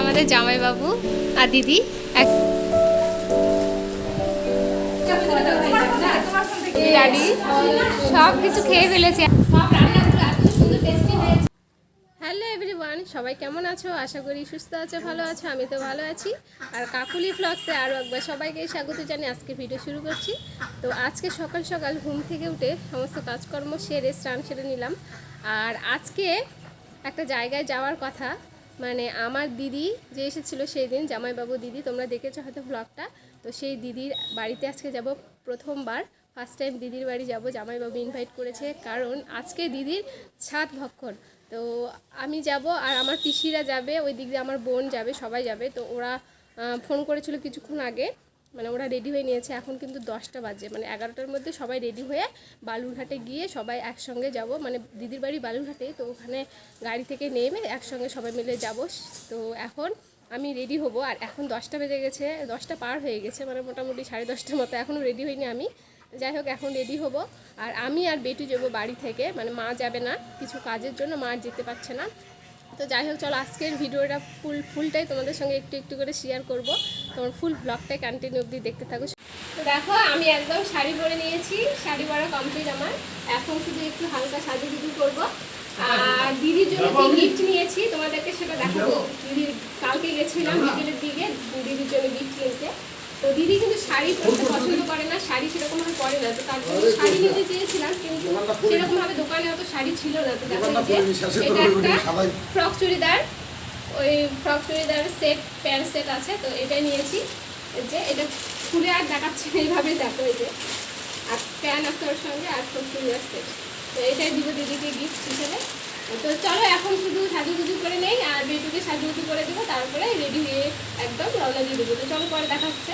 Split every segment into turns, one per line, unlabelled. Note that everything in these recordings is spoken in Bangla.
আমাদের জামাইবাবু আর দিদি, এক সব কিছু খেয়ে ফেলেছে। হ্যালো এভরিওয়ান সবাই কেমন আছো? আশা করি সুস্থ আছো, ভালো আছো, আমি তো ভালো আছি। আর কাকুলি ফ্লক্সে আরও একবার সবাইকে স্বাগত জানিয়ে আজকে ভিডিও শুরু করছি। তো আজকে সকাল সকাল ঘুম থেকে উঠে সমস্ত কাজকর্ম সেরে স্নান সেরে নিলাম। আর আজকে একটা জায়গায় যাওয়ার কথা মানে আমার দিদি যে এসেছিল সেই দিন জামাইবাবু দিদি, তোমরা দেখেছ হয়তো ব্লগটা তো সেই দিদির বাড়িতে আজকে যাব প্রথমবার। ফার্স্ট টাইম দিদির বাড়ি যাব, জামাইবাবু ইনভাইট করেছে। কারণ আজকে দিদির ছাদ ভক্ষণ। তো আমি যাব আর আমার পিসিরা যাবে ওই দিক দিয়ে আমার বোন যাবে, সবাই যাবে। তো ওরা ফোন করেছিল কিছুক্ষণ আগে। মানে ওরা রেডি হয়ে নিয়েছে। এখন কিন্তু দশটা বাজে। মানে এগারোটার মধ্যে সবাই রেডি হয়ে বালুরঘাটে গিয়ে সবাই একসঙ্গে যাব। মানে দিদির বাড়ি বালুরঘাটে, তো ওখানে গাড়ি থেকে নেমে একসঙ্গে সবাই মিলে যাব। তো এখন আমি রেডি হব। আর এখন দশটা বেজে গেছে, দশটা পার হয়ে গেছে মানে মোটামুটি সাড়ে দশটার মতো। এখনও রেডি হইনি আমি। যাই হোক, এখন রেডি হব। আর আমি আর বেটু যাব বাড়ি থেকে। মানে মা যাবে না। কিছু কাজের জন্য মা যেতে পারছে না। তো যাই হোক চলো আজকের ভিডিওটা ফুল ফুলটাই তোমাদের সঙ্গে একটু একটু করে শেয়ার করব। তোমার ফুল ব্লগটাই কন্টিনিউ অবধি দেখতে থাকো। তো দেখো আমি একদম শাড়ি পরে নিয়েছি শাড়ি পরা কমপ্লিট আমার। এখন শুধু একটু হালকা সাজু সাজুগুজু করব। আর দিদির জন্য কি গিফট নিয়েছি তোমাদেরকে সেটা দেখাবো। দিদির কালকে গেছিলাম বিকেলের দিকে দিদির জন্য গিফট কিনতে। তো দিদি কিন্তু শাড়ি পরতে পছন্দ করে না শাড়ি সেরকম ভাবে পরে না তো তার জন্য শাড়ি নিতে চেয়েছিলাম কিন্তু সেরকম ভাবে দোকানে অত শাড়ি ছিল না তো দেখো যে এটা একটা ফ্রক চুড়িদার ওই frock churidar set pant set আছে তো এটাই নিয়েছি। যে এটা খুলে আর দেখাচ্ছি এইভাবে দেখো এই যে। আর প্যান্ট আছে ওর সঙ্গে আর ফ্রক চুড়িদার সেট। তো এটাই দিব দিদিকে গিফট হিসেবে। তো চলো এখন শুধু সাজুগুজু করে নেই আর বেটুকে সাজুগুজু করে দেবো তারপরে রেডি হয়ে একদম রওনা দিয়ে দেবো। তো চলো পরে দেখা হচ্ছে।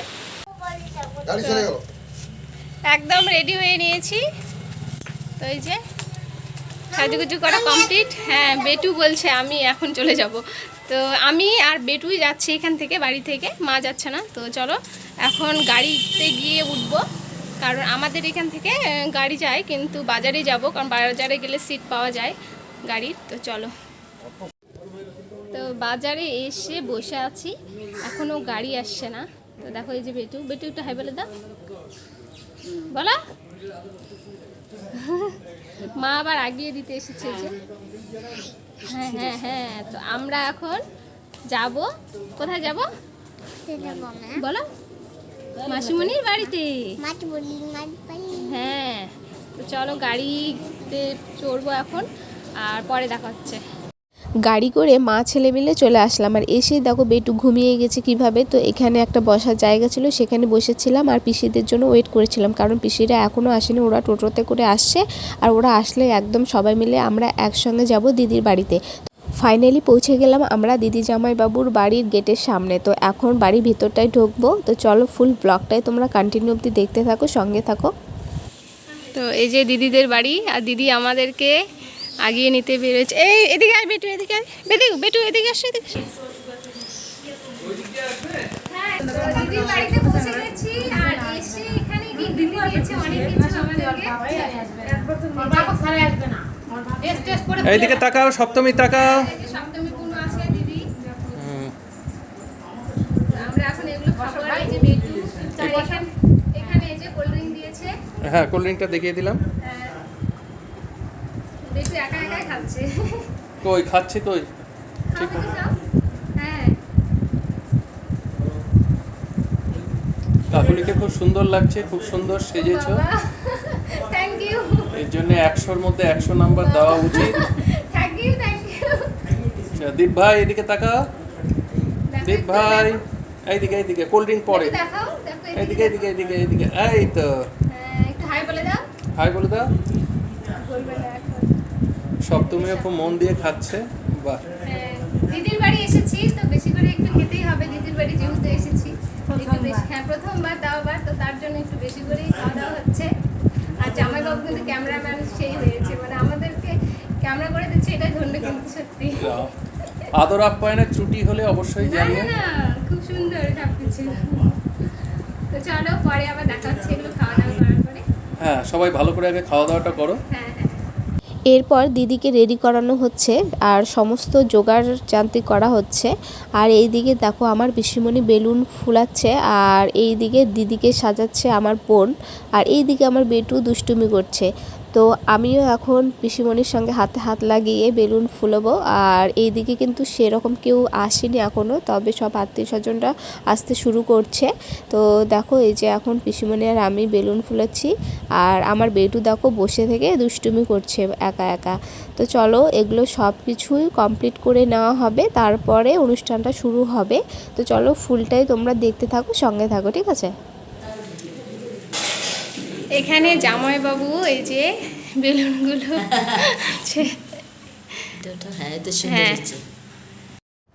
একদম রেডি হয়ে নিয়েছি। তো এই যে সাজুগুজু করা কমপ্লিট হ্যাঁ বেটু বলছে আমি এখন চলে যাব। তো আমি আর বেটুই যাচ্ছি এখান থেকে বাড়ি থেকে। মা যাচ্ছে না। তো চলো এখন গাড়িতে গিয়ে উঠবো। কারণ আমাদের এখান থেকে গাড়ি যায় কিন্তু বাজারে যাব। কারণ বাজারে গেলে সিট পাওয়া যায়। গাড়ির তো চলো। তো বাজারে এসে বসে আছি এখনও গাড়ি আসছে না। তো দেখো এই যে বেটু বেটু একটু হাই বলে দাও। বলো। মা আবার আগিয়ে দিতে এসেছে যে। হ্যাঁ হ্যাঁ হ্যাঁ তো আমরা এখন যাব। কোথায় যাব? বলো। মাসিমণির বাড়িতে। হ্যাঁ তো চলো গাড়িতে চড়বো এখন। আর পরে দেখা হচ্ছে।
গাড়ি করে মা ছেলে মিলে চলে আসলাম। আর এসে দেখো বেটু ঘুমিয়ে গেছে কীভাবে। তো এখানে একটা বসার জায়গা ছিল সেখানে বসেছিলাম। আর পিসিদের জন্য ওয়েট করেছিলাম। কারণ পিসিরা এখনও আসেনি ওরা টোটোতে করে আসছে। আর ওরা আসলে একদম সবাই মিলে আমরা একসঙ্গে যাব দিদির বাড়িতে। ফাইনালি পৌঁছে গেলাম আমরা দিদি জামাইবাবুর বাড়ির গেটের সামনে। তো এখন বাড়ির ভিতরটায় ঢুকবো। তো চলো ফুল ব্লগটাই তোমরা কন্টিনিউ অবধি দেখতে থাকো সঙ্গে থাকো।
তো এই যে দিদিদের বাড়ি আর দিদি আমাদেরকে আগিয়ে নিতে বেরোচ্ছে এই এদিকে আয় বেটু এদিকে আয়। বেটু বেটু এদিকে আসো এদিকে আসো। হ্যাঁ, দিদির বাড়িতে পৌঁছে গেছি আর এসে এখানে গিয়ে দিদি দিয়েছে অনেক কিছু আমাদেরকে
এইদিকে তাকাও সপ্তমী তাকাও।
এই যে সপ্তমী পূর্ণ আছে দিদি আমরা এখন এগুলো খাব আর এই যে বেটু আর এখানে এখানে এই যে কোল্ড ড্রিঙ্ক দিয়েছে
হ্যাঁ কোল্ড ড্রিঙ্কটা দেখিয়ে দিলাম।
হ্যাঁ। একা একাই খাচ্ছে।
কই খাচ্ছি কই?
তো হ্যাঁ।
কাকুলিকে খুব সুন্দর লাগছে খুব সুন্দর সেজেছো।
থ্যাংক ইউ
এর জন্য একশোর মধ্যে একশো নাম্বার দেওয়া উচিত।
থ্যাংক ইউ থ্যাংক ইউ
আচ্ছা, দীপ ভাই এদিকে তাকাও। দীপ ভাই এইদিকে এইদিকে কোল্ড ড্রিঙ্ক পরে। এইদিকে এইদিকে এইদিকে এইদিকে এই তো।
হ্যাঁ, হাই বলে দাও।
হাই বলে দাও। সপ্তমীও খুব মন দিয়ে খাচ্ছে বাহ
হ্যাঁ, দিদির বাড়ি এসেছি তো বেশি করে একটু খেতেই হবে দিদির বাড়ি যেহেতু এসেছি। একটু বেশি হ্যাঁ প্রথমবার দাওয়াবার তো তার জন্য একটু বেশি করেই খাওয়া দাওয়া হচ্ছে। আর জামাইবাবু কিন্তু ক্যামেরাম্যান সেই হয়েছে মানে আমাদেরকে ক্যামেরা করে দিচ্ছে এটাই ধন্য কিন্তু সত্যি।
আদর আপ্যায়নের ত্রুটি হলে অবশ্যই
না
জানিয়ে
না খুব সুন্দর সবকিছু তো চলো পরে আবার দেখা হচ্ছে এগুলো খাওয়া দাওয়া করার পরে।
হ্যাঁ সবাই ভালো করে আগে খাওয়া দাওয়াটা করো।
হ্যাঁ
এরপর দিদিকে রেডি করানো হচ্ছে আর সমস্ত জোগাড় যান্ত্রিক করা হচ্ছে। আর এই দিকে দেখো আমার পিসিমণি বেলুন ফুলাচ্ছে আর এই দিকে দিদিকে সাজাচ্ছে আমার বোন। আর এই দিকে আমার বেটু দুষ্টুমি করছে। তো আমিও এখন পিসিমণির সঙ্গে হাতে হাত লাগিয়ে বেলুন ফুলবো। আর এইদিকে কিন্তু সেরকম কেউ আসেনি এখনও তবে সব আত্মীয় স্বজনরা আসতে শুরু করছে। তো দেখো, এই যে এখন পিসিমণি আর আমি বেলুন ফুলাচ্ছি। আর আমার বেটু দেখো বসে থেকে দুষ্টুমি করছে একা একা। তো চলো, এগুলো সব কিছুই কমপ্লিট করে নেওয়া হবে। তারপরে অনুষ্ঠানটা শুরু হবে। তো চলো, ফুলটাই তোমরা দেখতে থাকো, সঙ্গে থাকো, ঠিক আছে?
এখানে জামাইবাবু এই যে বেলুনগুলো
গুলো হ্যাঁ তো সুন্দর
হ্যাঁ।
হচ্ছে।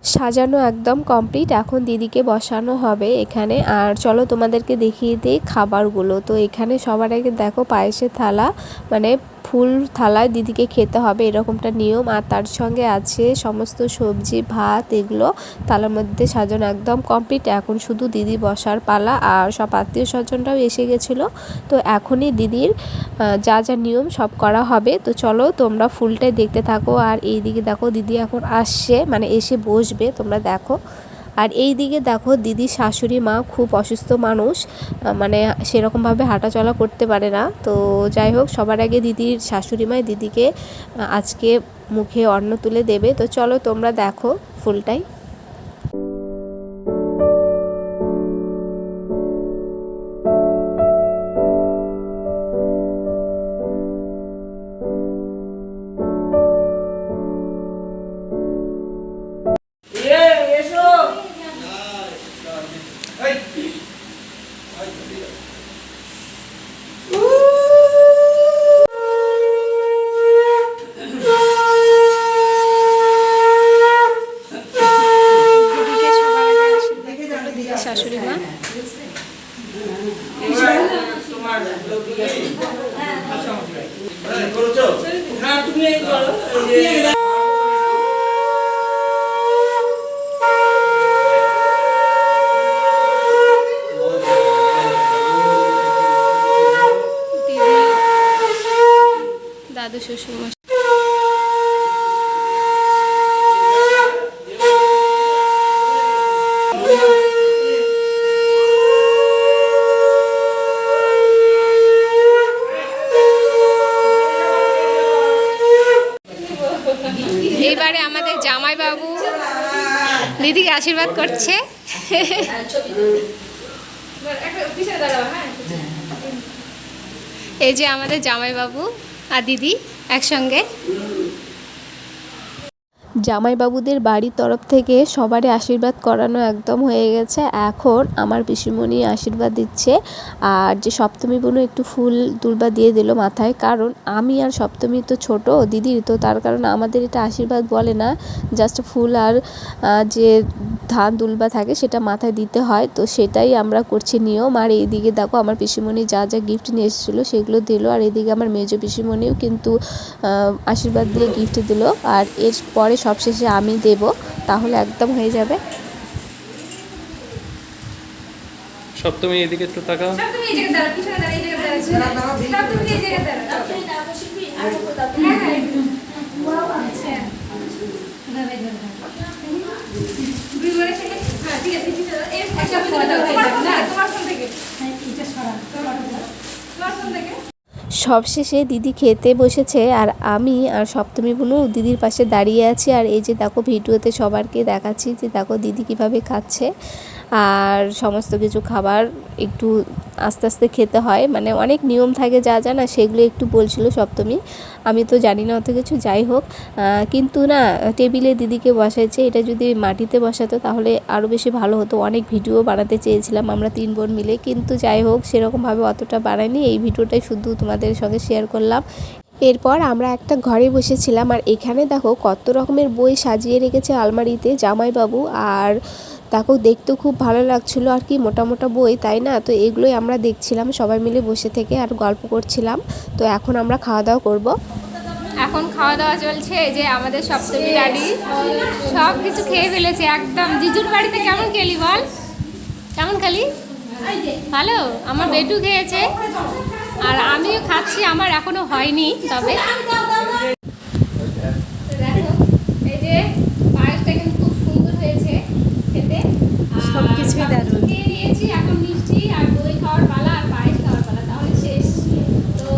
সাজানো একদম কমপ্লিট এখন দিদিকে বসানো হবে এখানে। আর চলো তোমাদেরকে দেখিয়ে দিই খাবারগুলো। তো এখানে সবার আগে দেখো পায়েসের থালা মানে ফুল থালায় দিদিকে খেতে হবে, এরকমটা নিয়ম। আর তার সঙ্গে আছে সমস্ত সবজি, ভাত, এগুলো থালার মধ্যে সাজানো একদম কমপ্লিট এখন শুধু দিদি বসার পালা আর সব আত্মীয় স্বজনরাও এসে গেছিল। তো এখনই দিদির যা যা নিয়ম সব করা হবে। তো চলো তোমরা ফুলটাই দেখতে থাকো। আর এই দিকে দেখো দিদি এখন আসছে মানে এসে বসবে। তোমরা দেখো। আর এই দিকে দেখো দিদি, শাশুড়ি, মা খুব অসুস্থ মানুষ মানে সেরকমভাবে হাঁটাচলা করতে পারে না। তো যাই হোক, সবার আগে দিদির শাশুড়ি মায় দিদিকে আজকে মুখে অন্ন তুলে দেবে। তো চলো তোমরা দেখো ফুলটাই
দাদু শ্বশুর এইবারে আমাদের জামাইবাবু দিদিকে আশীর্বাদ করছে। এই যে আমাদের জামাইবাবু আর দিদি একসঙ্গে
জামাইবাবুদের বাড়ির তরফ থেকে সবারই আশীর্বাদ করানো একদম হয়ে গেছে। এখন আমার পিসিমণি আশীর্বাদ দিচ্ছে। আর যে সপ্তমী বোনও একটু ফুল তুলবা দিয়ে দিল মাথায়, কারণ আমি আর সপ্তমী তো ছোট, দিদির, তো তার কারণে আমাদের এটা আশীর্বাদ বলে না। জাস্ট ফুল আর যে ধান দুলবা থাকে সেটা মাথায় দিতে হয়, তো সেটাই আমরা করছি নিয়ম। আর এইদিকে দেখো আমার পিসিমণি যা যা গিফট নিয়ে এসেছিল সেগুলো দিল, আর এদিকে আমার মেজ পিসিমণিও কিন্তু আশীর্বাদ দিয়ে গিফট দিল। আর এর পরে সবশেষে আমি দেব তাহলে একদম হয়ে যাবে।
সপ্তমী এদিকে একটু তাকাও।
সবশেষে দিদি খেতে বসেছে আর আমি আর সপ্তমী বোনও দিদির পাশে দাঁড়িয়ে আছি। আর এই যে দেখো ভিডিওতে সবারকে দেখাচ্ছি যে দেখো দিদি কীভাবে খাচ্ছে। আর সমস্ত কিছু খাবার একটু আস্তে আস্তে খেতে হয়। মানে অনেক নিয়ম থাকে যা যা, না সেগুলো একটু বলছিল সপ্তমী। আমি তো জানি না অত কিছু, যাই হোক। কিন্তু না, টেবিলে দিদিকে বসাইছে। এটা যদি মাটিতে বসাতো তাহলে আরও বেশি ভালো হতো। অনেক ভিডিও বানাতে চেয়েছিলাম আমরা তিন বোন মিলে। কিন্তু যাই হোক, সেরকমভাবে অতটা বানাইনি এই ভিডিওটাই শুধু তোমাদের সঙ্গে শেয়ার করলাম। এরপর আমরা একটা ঘরে বসেছিলাম। আর এখানে দেখো কত রকমের বই সাজিয়ে রেখেছে আলমারিতে জামাইবাবু আর দেখো দেখতে খুব ভালো লাগছিল আর কি, মোটা মোটা বই, তাই না? তো এগুলোই আমরা দেখছিলাম, সবাই মিলে বসে থেকে আর গল্প করছিলাম। তো এখন আমরা খাওয়া দাওয়া করব।
এখন খাওয়া দাওয়া চলছে যে আমাদের সপ্তমী ডালি সব কিছু খেয়ে ফেলেছে একদম। জিজুর বাড়িতে কেমন খেলি বল? কেমন খেলি? ভালো? আমার বেটু খেয়েছে। আর আমিও খাচ্ছি, আমার এখনও হয়নি, তবে যে পায়েসটা কিন্তু খুব সুন্দর হয়েছে খেতে আর
সবকিছুই
সবকিছু
দারুণ।
খেয়ে নিয়েছি এখন মিষ্টি আর দই খাওয়ার পালা আর পায়েস খাওয়ার পালা তাহলে শেষ তো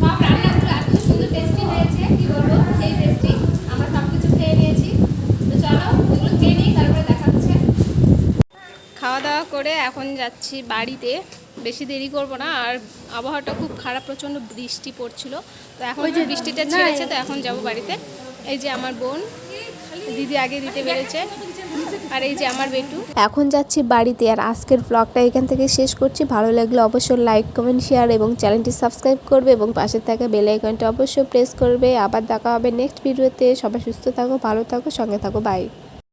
সব রান্নাগুলো এত সুন্দর টেস্টি হয়েছে কি বলব সেই টেস্টি আমরা সব কিছু খেয়ে নিয়েছি তো চলো ওগুলো খেয়ে নিই তারপরে দেখা হচ্ছে খাওয়া দাওয়া করে এখন যাচ্ছি বাড়িতে। বেশি দেরি করব না আর আবহাওয়াটা খুব খারাপ প্রচণ্ড বৃষ্টি পড়ছিল। তো এখন যে বৃষ্টিটা ছেড়েছে তো এখন যাব বাড়িতে। এই যে আমার বোন দিদি আগে দিতে পেরেছে। আর এই যে আমার বেটু।
এখন যাচ্ছি বাড়িতে আর আজকের ব্লগটা এখান থেকে শেষ করছি। ভালো লাগলে অবশ্যই লাইক কমেন্ট শেয়ার এবং চ্যানেলটি সাবস্ক্রাইব করবে এবং পাশে থাকা বেল আইকনটা অবশ্যই প্রেস করবে। আবার দেখা হবে নেক্সট ভিডিওতে সবাই সুস্থ থাকো ভালো থাকো সঙ্গে থাকো বাই